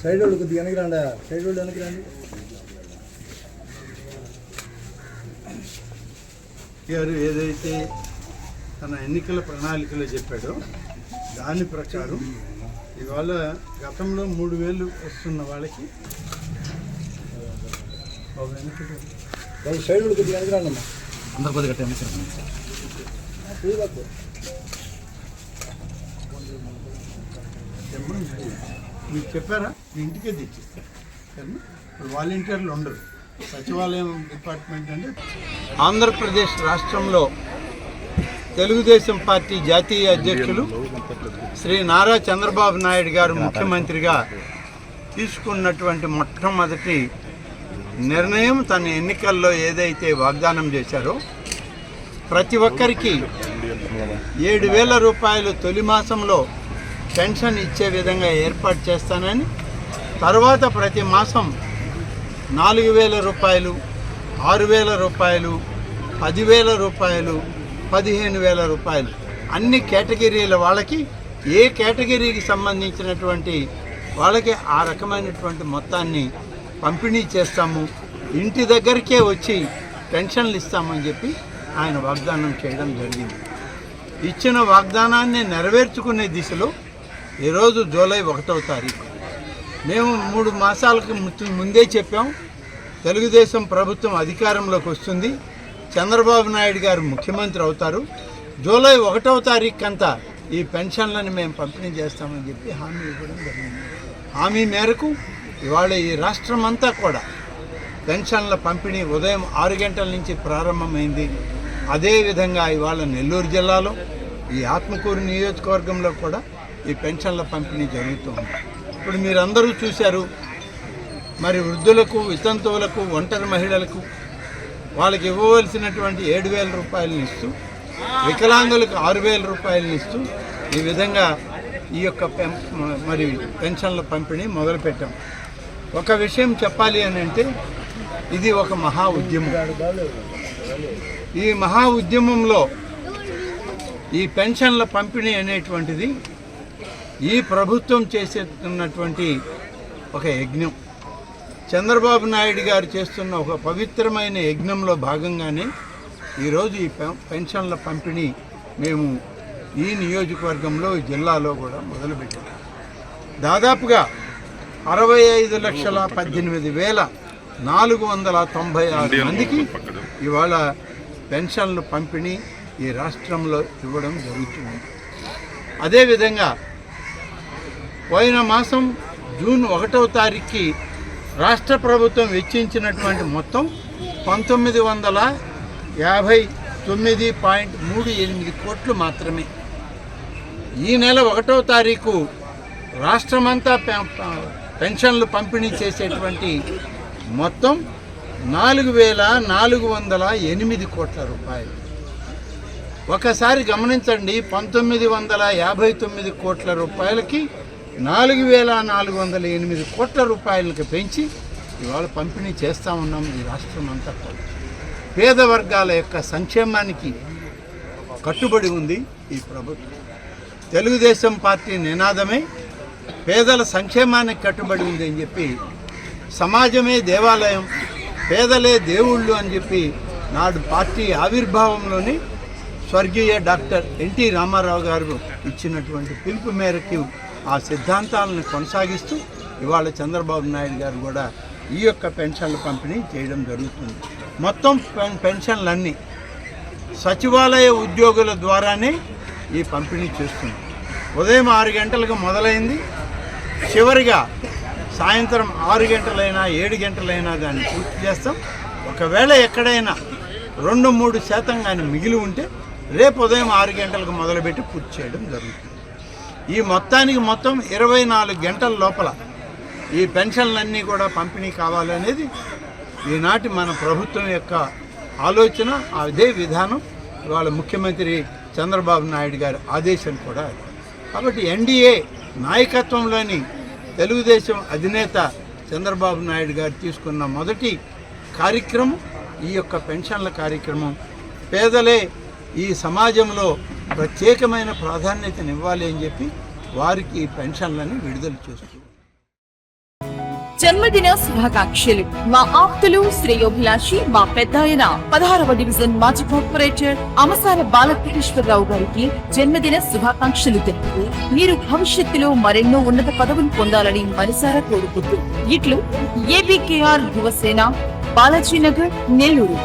Side వాళ్ళు కొద్దిగా వెనక్కి రండి సైడ్ వాళ్ళు వెనక్కి రండి గారు ఏదైతే తన ఎన్నికల ప్రణాళికలో చెప్పాడో దాని ప్రకారం ఇవాళ గతంలో మూడు వేలు వస్తున్న వాళ్ళకి బాబు వెనక్కి రండి. వాళ్ళు సైడ్ కొద్దిగా అందరు కొద్దిగా మీకు చెప్పారా? మీ ఇంటికే తెచ్చిస్తారు? ఇప్పుడు వాలంటీర్లు ఉండరు. సచివాలయం డిపార్ట్మెంట్ అంటే ఆంధ్రప్రదేశ్ రాష్ట్రంలో తెలుగుదేశం పార్టీ జాతీయ అధ్యక్షులు శ్రీ నారా చంద్రబాబు నాయుడు గారు ముఖ్యమంత్రిగా తీసుకున్నటువంటి మొట్టమొదటి నిర్ణయం తన ఎన్నికల్లో ఏదైతే వాగ్దానం చేశారో ప్రతి ఒక్కరికి ఏడు వేల రూపాయలు తొలి మాసంలో పెన్షన్ ఇచ్చే విధంగా ఏర్పాటు చేస్తానని తర్వాత ప్రతి మాసం నాలుగు వేల రూపాయలు ఆరు వేల రూపాయలు పదివేల రూపాయలు పదిహేను వేల రూపాయలు. అన్ని కేటగిరీల వాళ్ళకి ఏ కేటగిరీకి సంబంధించినటువంటి వాళ్ళకి ఆ రకమైనటువంటి మొత్తాన్ని పంపిణీ చేస్తాము. ఇంటి దగ్గరికే వచ్చి పెన్షన్లు ఇస్తామని చెప్పి ఆయన వాగ్దానం చేయడం జరిగింది. ఇచ్చిన వాగ్దానాన్ని నెరవేర్చుకునే దిశలో ఈరోజు జూలై ఒకటవ తారీఖు. మేము మూడు మాసాలకు ముందే చెప్పాం. తెలుగుదేశం ప్రభుత్వం అధికారంలోకి వస్తుంది. చంద్రబాబు నాయుడు గారు ముఖ్యమంత్రి అవుతారు. జూలై ఒకటవ తారీఖు అంతా ఈ పెన్షన్లను మేము పంపిణీ చేస్తామని చెప్పి హామీ ఇవ్వడం జరిగింది. హామీ మేరకు ఇవాళ ఈ రాష్ట్రం అంతా కూడా పెన్షన్ల పంపిణీ ఉదయం ఆరు గంటల నుంచి ప్రారంభమైంది. అదేవిధంగా ఇవాళ నెల్లూరు జిల్లాలో ఈ ఆత్మకూరు నియోజకవర్గంలో కూడా ఈ పెన్షన్ల పంపిణీ జరుగుతుంది. ఇప్పుడు మీరందరూ చూశారు మరి వృద్ధులకు వితంతువులకు ఒంటరి మహిళలకు వాళ్ళకి ఇవ్వవలసినటువంటి ఏడు వేల రూపాయలను ఇస్తూ వికలాంగులకు ఆరు వేల రూపాయలను ఇస్తూ ఈ విధంగా ఈ యొక్క పెం- మరి పెన్షన్ల పంపిణీ మొదలుపెట్టాం. ఒక విషయం చెప్పాలి అని అంటే ఇది ఒక మహా ఉద్యమం. ఈ మహా ఉద్యమంలో ఈ పెన్షన్ల పంపిణీ అనేటువంటిది ఈ ప్రభుత్వం చేసేస్తున్నటువంటి ఒక యజ్ఞం. చంద్రబాబు నాయుడు గారు చేస్తున్న ఒక పవిత్రమైన యజ్ఞంలో భాగంగానే ఈరోజు ఈ పెన్- పెన్షన్ల పంపిణీ మేము ఈ నియోజకవర్గంలో ఈ జిల్లాలో కూడా మొదలుపెట్టాం. దాదాపుగా అరవై ఐదు లక్షల పద్దెనిమిది వేల నాలుగు వందల తొంభై ఆరు మందికి ఇవాళ పెన్షన్లు పంపిణీ ఈ రాష్ట్రంలో ఇవ్వడం జరుగుతుంది. అదేవిధంగా పోయిన మాసం జూన్ ఒకటవ తారీఖుకి రాష్ట్ర ప్రభుత్వం వెచ్చించినటువంటి మొత్తం పంతొమ్మిది వందల యాభై తొమ్మిది పాయింట్ మూడు ఎనిమిది కోట్లు మాత్రమే. ఈ నెల ఒకటవ తారీఖు రాష్ట్రమంతా పెన్షన్లు పంపిణీ చేసేటువంటి మొత్తం నాలుగు వేల నాలుగు వందల ఎనిమిది కోట్ల రూపాయలు. ఒకసారి గమనించండి పంతొమ్మిది వందల యాభై తొమ్మిది కోట్ల రూపాయలకి నాలుగు వేల నాలుగు వందల ఎనిమిది కోట్ల రూపాయలకి పెంచి ఇవాళ పంపిణీ చేస్తూ ఉన్నాం ఈ రాష్ట్రం అంతా కూడా. పేద వర్గాల యొక్క సంక్షేమానికి కట్టుబడి ఉంది ఈ ప్రభుత్వం. తెలుగుదేశం పార్టీ నినాదమే పేదల సంక్షేమానికి కట్టుబడి ఉంది అని చెప్పి సమాజమే దేవాలయం పేదలే దేవుళ్ళు అని చెప్పి నాడు పార్టీ ఆవిర్భావంలోని స్వర్గీయ డాక్టర్ ఎన్టీ రామారావు గారు ఇచ్చినటువంటి పిలుపు మేరకు ఆ సిద్ధాంతాలను కొనసాగిస్తూ ఇవాళ చంద్రబాబు నాయుడు గారు కూడా ఈ యొక్క పెన్షన్ల పంపిణీ చేయడం జరుగుతుంది. మొత్తం పెన్- పెన్షన్లన్నీ సచివాలయ ఉద్యోగుల ద్వారానే ఈ పంపిణీ చేస్తుంది. ఉదయం ఆరు గంటలకు మొదలైంది. చివరిగా సాయంత్రం ఆరు గంటలైనా ఏడు గంటలైనా దాన్ని పూర్తి చేస్తాం. ఒకవేళ ఎక్కడైనా రెండు మూడు శాతం కానీ మిగిలి ఉంటే రేపు ఉదయం ఆరు గంటలకు మొదలుపెట్టి పూర్తి చేయడం జరుగుతుంది. ఈ మొత్తానికి మొత్తం ఇరవై నాలుగు గంటల లోపల ఈ పెన్షన్లన్నీ కూడా పంపిణీ కావాలనేది ఈనాటి మన ప్రభుత్వం యొక్క ఆలోచన అదే విధానం. ఇవాళ ముఖ్యమంత్రి చంద్రబాబు నాయుడు గారి ఆదేశం కూడా అది. కాబట్టి ఎన్డీఏ నాయకత్వంలోని తెలుగుదేశం అధినేత చంద్రబాబు నాయుడు గారు తీసుకున్న మొదటి కార్యక్రమం ఈ యొక్క పెన్షన్ల కార్యక్రమం. పేదలే ఈ సమాజంలో ప్రత్యేకమైన ప్రాధాన్యతనివ్వాలి అని చెప్పి వారికి ఈ పెన్షన్లని విడుదల చేస్తుంది జన్మదిన శుభాకాంక్షలు. మా ఆప్తులు శ్రేయోభిలాషి మా పెద్దాయన పదహారవ డివిజన్ మాజీ కార్పొరేటర్ అమసాల బాలకృష్ణరావు గారికి జన్మదిన శుభాకాంక్షలు తెలుపుతూ మీరు భవిష్యత్తులో మరెన్నో ఉన్నత పదవులు పొందాలని మనసారా కోరుకుంటూ ఇట్లు ఏబికేఆర్ యువసేన బాలాజీనగర్ నెల్లూరు.